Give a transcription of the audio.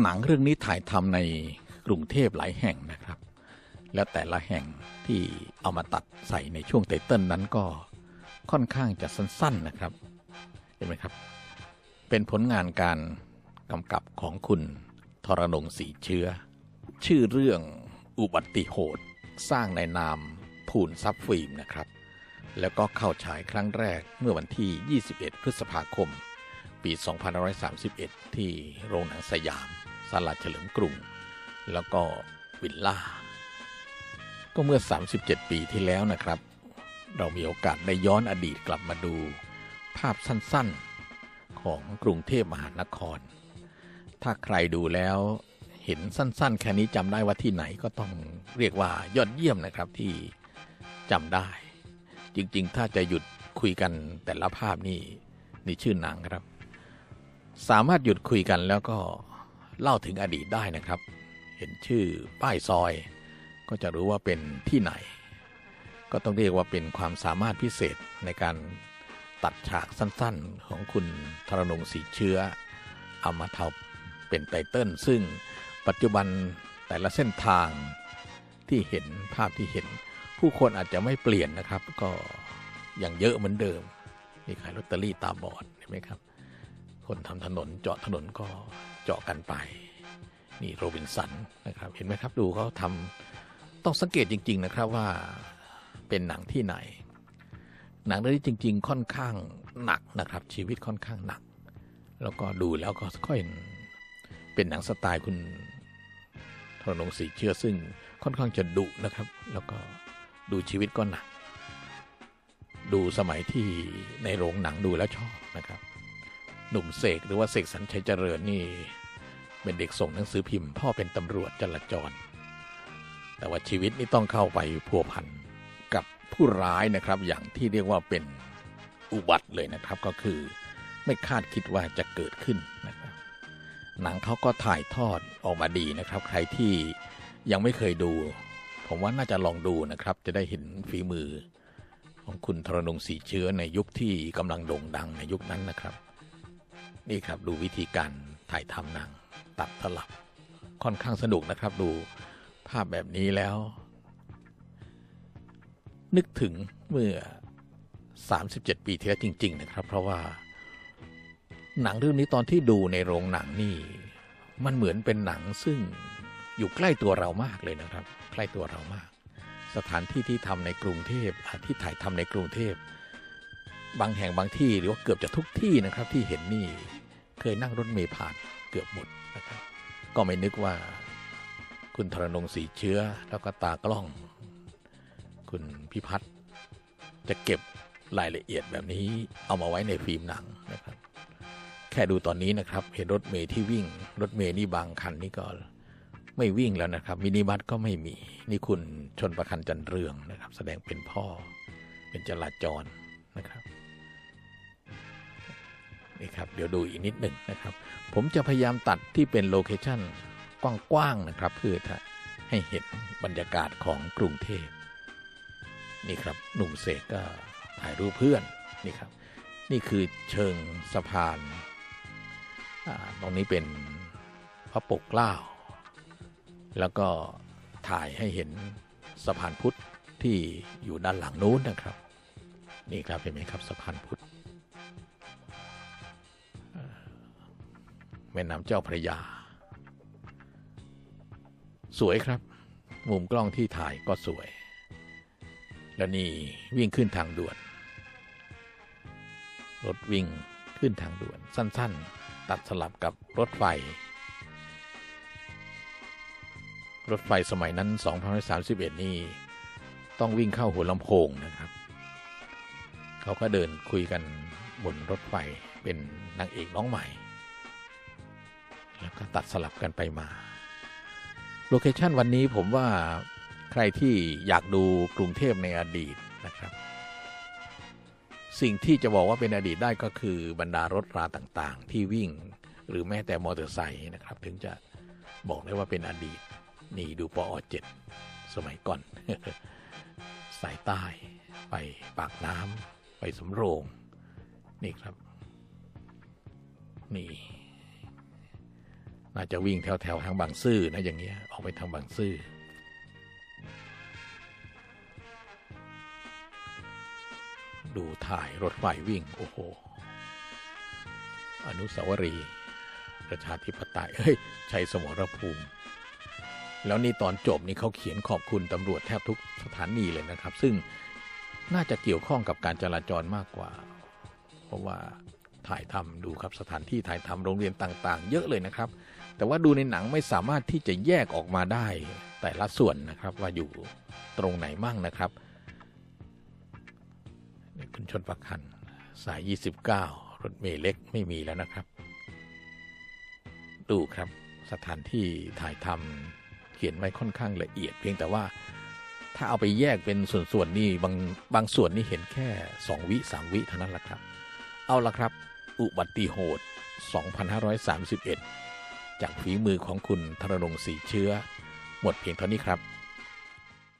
หนังเรื่องนี้ถ่ายทำในกรุงเทพหลายแห่งนะครับ แล้วแต่ละแห่งที่เอามาตัดใส่ในช่วงไตเติ้ลนั้นก็ค่อนข้างจะสั้นๆนะครับ เห็นไหมครับ เป็นผลงานการกำกับของคุณทรนงสีเชื้อ ชื่อเรื่องอุบัติโหดสร้างในนามภูนซับฟิล์มนะครับ แล้วก็เข้าฉายครั้งแรกเมื่อวันที่ 21 พฤษภาคม ปี 2531 ที่โรงหนังสยาม สลาดเฉลิมกรุง แล้วก็วิลล่า ก็เมื่อ 37 ปีที่แล้วนะครับ เรามีโอกาสได้ย้อนอดีตกลับมาดู ภาพสั้นๆของกรุงเทพมหานคร ถ้าใครดูแล้วเห็นสั้นๆ แค่นี้จำได้ว่าที่ไหนก็ต้องเรียกว่ายอดเยี่ยมนะครับที่จำได้ จริงๆ ถ้าจะหยุดคุยกันแต่ละภาพนี่นี่ชื่อหนังครับ สามารถหยุดคุยกันแล้วก็ เล่าถึงอดีตได้นะครับ เห็นชื่อป้ายซอย ก็จะรู้ว่าเป็นที่ไหน ก็ต้องเรียกว่าเป็นความสามารถพิเศษในการตัดฉากสั้นๆ ของคุณธรนงสีเชื้อเอามาทำเป็นไตเติ้ลซึ่งปัจจุบันแต่ละเส้นทางที่เห็นภาพที่เห็น ผู้คนอาจจะไม่เปลี่ยนนะครับ ก็ยังเยอะเหมือนเดิม มีขายลอตเตอรี่ตาบอดเห็นไหมครับ คนทำถนนเจาะถนนก็ เจาะกันไป นี่โรบินสันนะครับ เห็นไหมครับดูเขาทำต้องสังเกตจริง ๆนะครับว่าเป็นหนังที่ไหน หนังเรื่องนี้จริง ๆ ค่อนข้างหนักนะครับ ชีวิตค่อนข้างหนัก แล้วก็ดูแล้วก็ค่อยเป็นหนังสไตล์คุณทรนงสีเชื่อซึ่งค่อนข้างจะดุนะครับ แล้วก็ดูชีวิตก็หนัก ดูสมัยที่ในโรงหนังดูแล้วชอบนะครับ หนุ่มเสกหรือว่าเสกสรรชัยเจริญนี่ เป็นเด็กส่งหนังสือพิมพ์ พ่อเป็นตำรวจจราจร แต่ว่าชีวิตนี่ต้องเข้าไปพัวพันกับผู้ร้ายนะครับ อย่างที่เรียกว่าเป็นอุบัติเลยนะครับ ก็คือไม่คาดคิดว่าจะเกิดขึ้นนะครับหนังเขาก็ถ่ายทอดออกมาดีนะครับ ใครที่ยังไม่เคยดู ผมว่าน่าจะลองดูนะครับ จะได้เห็นฝีมือ ของคุณธรนงสีเชื้อในยุคที่กำลังโด่งดังในยุคนั้นนะครับ นี่ครับดูวิธีการถ่ายทำหนัง ตัดสลับ ค่อนข้างสนุกนะครับดูภาพแบบนี้แล้ว นึกถึงเมื่อ 37 ปีที่แล้วจริง ๆ นะครับ เพราะว่า หนังเรื่องนี้ตอนที่ดูในโรงหนังนี่ มันเหมือนเป็นหนังซึ่งอยู่ใกล้ตัวเรามากเลยนะครับ ใกล้ตัวเรามาก สถานที่ที่ทำในกรุงเทพที่ถ่ายทำในกรุงเทพ บางแห่งบางที่หรือว่าเกือบจะทุกที่นะครับที่เห็นนี่เคยนั่งรถเมล์ผ่านเกือบหมดนะครับ ก็ไม่นึกว่า คุณธรนงสีเชื้อแล้วก็ตากล้อง คุณพิพัฒน์จะเก็บรายละเอียดแบบนี้เอามาไว้ในฟิล์มหนังนะครับ แค่ดูตอนนี้นะครับ เห็นรถเมล์ที่วิ่ง รถเมล์นี่บางคันนี่ก็ไม่วิ่งแล้วนะครับ มินิบัสก็ไม่มี นี่คุณชนประคันจันเรืองนะครับ แสดงเป็นพ่อ เป็นจราจร นี่ครับ เดี๋ยวดูอีกนิดหนึ่งนะครับ ผมจะพยายามตัดที่เป็นโลเคชั่นกว้างๆนะครับ เพื่อให้เห็นบรรยากาศของกรุงเทพนี่ครับหนุ่มเสกก็ถ่ายรูปเพื่อนนี่ครับ นี่คือเชิงสะพานตรงนี้เป็นพระปกเกล้า แล้วก็ถ่ายให้เห็นสะพานพุทธที่อยู่ด้านหลังนู้นนะครับ นี่ครับเห็นไหมครับสะพานพุทธ แม่น้ำเจ้าพระยา สวยครับ มุมกล้องที่ถ่ายก็สวย แล้วนี่วิ่งขึ้นทางด่วน รถวิ่งขึ้นทางด่วน สั้น ๆ ตัดสลับกับรถไฟ รถไฟสมัยนั้น 2531 นี่ ต้องวิ่งเข้าหัวลำโพงนะครับ เขาก็เดินคุยกันบนรถไฟเป็นนางเอกน้องใหม่ แล้วก็ตัดสลับกันไปมาโลเคชันวันนี้ผมว่าใครที่อยากดูกรุงเทพในอดีตนะครับ สิ่งที่จะบอกว่าเป็นอดีตได้ก็คือบรรดารถราต่างๆ ที่วิ่งหรือแม้แต่มอเตอร์ไซค์นะครับ ถึงจะบอกได้ว่าเป็นอดีต นี่ดูปอเจ็ดสมัยก่อน สายใต้ไปปากน้ำไปสำโรง นี่ครับ นี่ น่าจะวิ่งแถวแถวทางบางซื่อนะอย่างเงี้ยออกไปทางบางซื่อดูถ่ายรถไฟวิ่ง โอ้โห อนุสาวรีย์ประชาธิปไตยเฮ้ยชัยสมรภูมิ แล้วนี่ตอนจบนี่เขาเขียนขอบคุณตำรวจแทบทุกสถานีเลยนะครับ ซึ่งน่าจะเกี่ยวข้องกับการจราจรมากกว่า เพราะว่าถ่ายทำดูครับสถานที่ถ่ายทำโรงเรียนต่าง ๆ เยอะเลยนะครับ แต่ว่าดูในหนังไม่สามารถที่จะแยกออกมาได้ แต่ละส่วนนะครับว่าอยู่ตรงไหนมั่งนะครับนี่คุณชนประคันสาย 29 รถเมล์เล็กไม่มีแล้วนะครับ ดูครับสถานที่ถ่ายทำเขียนไว้ค่อนข้างละเอียด เพียงแต่ว่าถ้าเอาไปแยกเป็นส่วนๆนี่บางบางส่วนนี่เห็นแค่ 2 วิ 3 วิเท่านั้นแหละครับ เอาละครับ อุบัติโหด2531 จากฝีมือของคุณธนรงค์สีเชื้อ หมดเพียงเท่านี้ครับ